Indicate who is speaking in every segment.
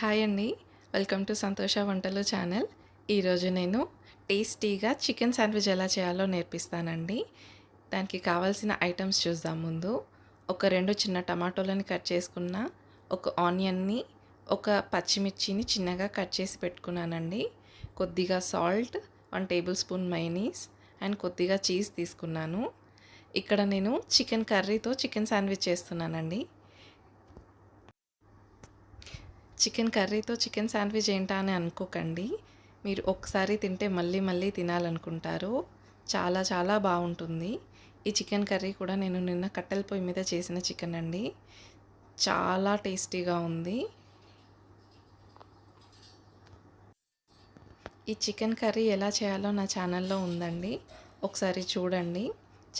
Speaker 1: Hi అండి. Welcome to సంతోష వంటలు ఛానల్. ఈరోజు నేను టేస్టీగా చికెన్ శాండ్విచ్ ఎలా చేయాలో నేర్పిస్తానండి. దానికి కావాల్సిన ఐటమ్స్ చూద్దాం ముందు. ఒక రెండు చిన్న టమాటోలని కట్ చేసుకున్న ఒక ఆనియన్ని ఒక పచ్చిమిర్చిని చిన్నగా కట్ చేసి పెట్టుకున్నానండి. కొద్దిగా salt one tablespoon mayonnaise and కొద్దిగా చీజ్ తీసుకున్నాను. ఇక్కడ నేను చికెన్ కర్రీతో చికెన్ శాండ్విచ్ చేస్తున్నానండి. చికెన్ కర్రీతో చికెన్ శాండ్విచ్ ఏంటా అని అనుకోకండి. మీరు ఒకసారి తింటే మళ్ళీ మళ్ళీ తినాలనుకుంటారు. చాలా చాలా బాగుంటుంది. ఈ చికెన్ కర్రీ కూడా నేను నిన్న కట్టెల పొయ్యి మీద చేసిన చికెన్ అండి. చాలా టేస్టీగా ఉంది. ఈ చికెన్ కర్రీ ఎలా చేయాలో నా ఛానల్లో ఉందండి. ఒకసారి చూడండి.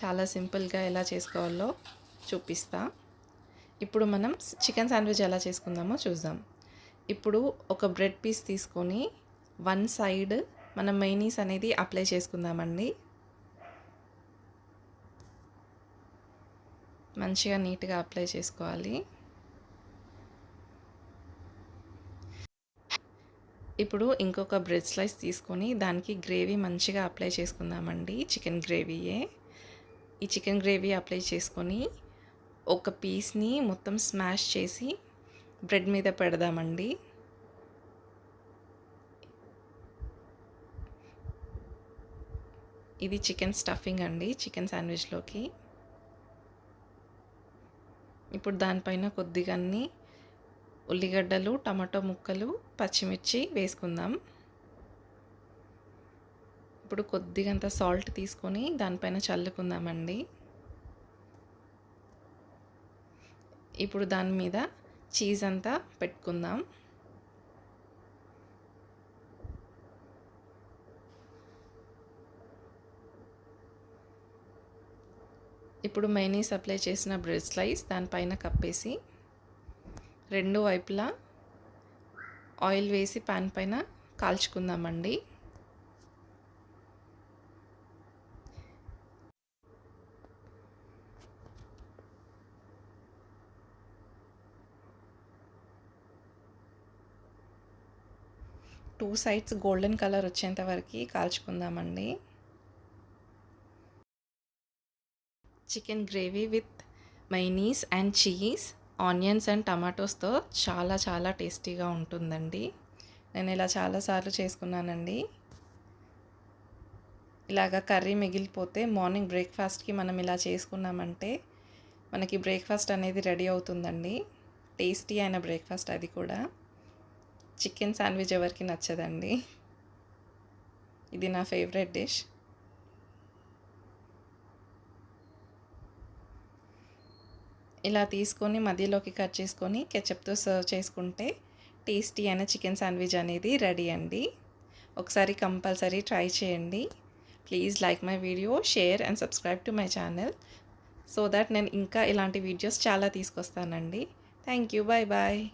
Speaker 1: చాలా సింపుల్గా ఎలా చేసుకోవాలో చూపిస్తా. ఇప్పుడు మనం చికెన్ శాండ్విచ్ ఎలా చేసుకుందామో చూద్దాం. ఇప్పుడు ఒక బ్రెడ్ పీస్ తీసుకొని వన్ సైడ్ మనం మైనీస్ అనేది అప్లై చేసుకుందామండి. మంచిగా నీట్గా అప్లై చేసుకోవాలి. ఇప్పుడు ఇంకొక బ్రెడ్ స్లైస్ తీసుకొని దానికి గ్రేవీ మంచిగా అప్లై చేసుకుందామండి చికెన్ గ్రేవీయే. ఈ చికెన్ గ్రేవీ అప్లై చేసుకొని ఒక పీస్ని మొత్తం స్మాష్ చేసి బ్రెడ్ మీద పెడదామండి. ఇది చికెన్ స్టఫింగ్ అండి చికెన్ శాండ్విచ్లోకి. ఇప్పుడు దానిపైన కొద్దిగా అన్ని ఉల్లిగడ్డలు టమాటో ముక్కలు పచ్చిమిర్చి వేసుకుందాం. ఇప్పుడు కొద్దిగంత సాల్ట్ తీసుకొని దానిపైన చల్లుకుందామండి. ఇప్పుడు దాని మీద చీజ్ అంతా పెట్టుకుందాం. ఇప్పుడు మైనీస్ అప్లై చేసిన బ్రెడ్ స్లైస్ దానిపైన కప్పేసి రెండు వైపులా ఆయిల్ వేసి పాన్ పైన కాల్చుకుందామండి. టూ సైడ్స్ గోల్డెన్ కలర్ వచ్చేంత వరకు కాల్చుకుందామండి. Chicken gravy with mayonnaise and cheese onions and టమాటోస్తో చాలా చాలా టేస్టీగా ఉంటుందండి. నేను ఇలా చాలాసార్లు చేసుకున్నానండి. ఇలాగ కర్రీ మిగిలిపోతే మార్నింగ్ బ్రేక్ఫాస్ట్కి మనం ఇలా చేసుకున్నామంటే మనకి బ్రేక్ఫాస్ట్ అనేది రెడీ అవుతుందండి. టేస్టీ అయిన బ్రేక్ఫాస్ట్ అది కూడా. చికెన్ శాండ్విచ్ ఎవరికి నచ్చదండి. ఇది నా ఫేవరెట్ డిష్. ఇలా తీసుకొని మధ్యలోకి కట్ చేసుకొని కెచప్తో సర్వ్ చేసుకుంటే టేస్టీ అయిన చికెన్ శాండ్విచ్ అనేది రెడీ అండి. ఒకసారి కంపల్సరీ ట్రై చేయండి. Please like my video share and subscribe to my channel. So that నేను ఇంకా ఇలాంటి వీడియోస్ చాలా తీసుకొస్తానండి. Thank you bye bye